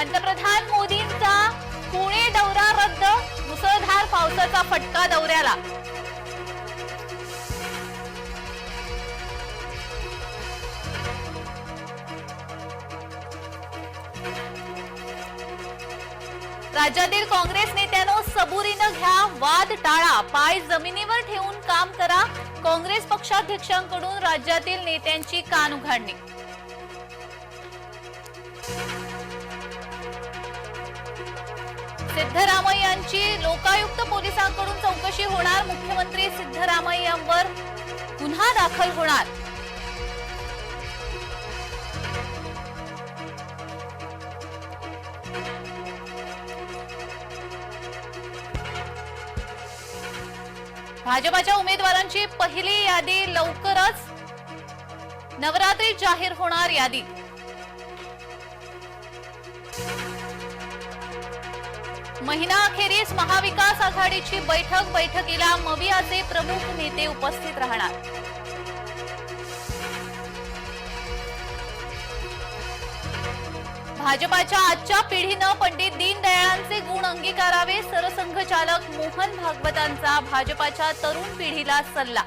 पंतप्रधान मोदींचा पुणे दौरा रद्द मुसळधार पावसाचा फटका दौऱ्याला. राज्यातील काँग्रेस नेत्यानं सबुरीनं घ्या वाद टाळा पाय जमिनीवर ठेवून काम करा. काँग्रेस पक्षाध्यक्षांकडून राज्यातील नेत्यांची कान उघडणी. सिद्धरामय्यांची लोकायुक्त पोलिसांकडून चौकशी होणार. मुख्यमंत्री सिद्धरामय्यांवर गुन्हा दाखल होणार. भाजपाच्या उमेदवारांची पहिली यादी लवकरच नवरात्री जाहीर होणार यादी. महिना अखेरीस महाविकास आघाडीची बैठक बैठकीला मवियाचे प्रमुख नेते उपस्थित राहणार. भाजपाच्या आजच्या पिढीनं पंडित दीनदयाळांचे गुण अंगीकारावे सरसंघचालक मोहन भागवतांचा भाजपाच्या तरुण पिढीला सल्ला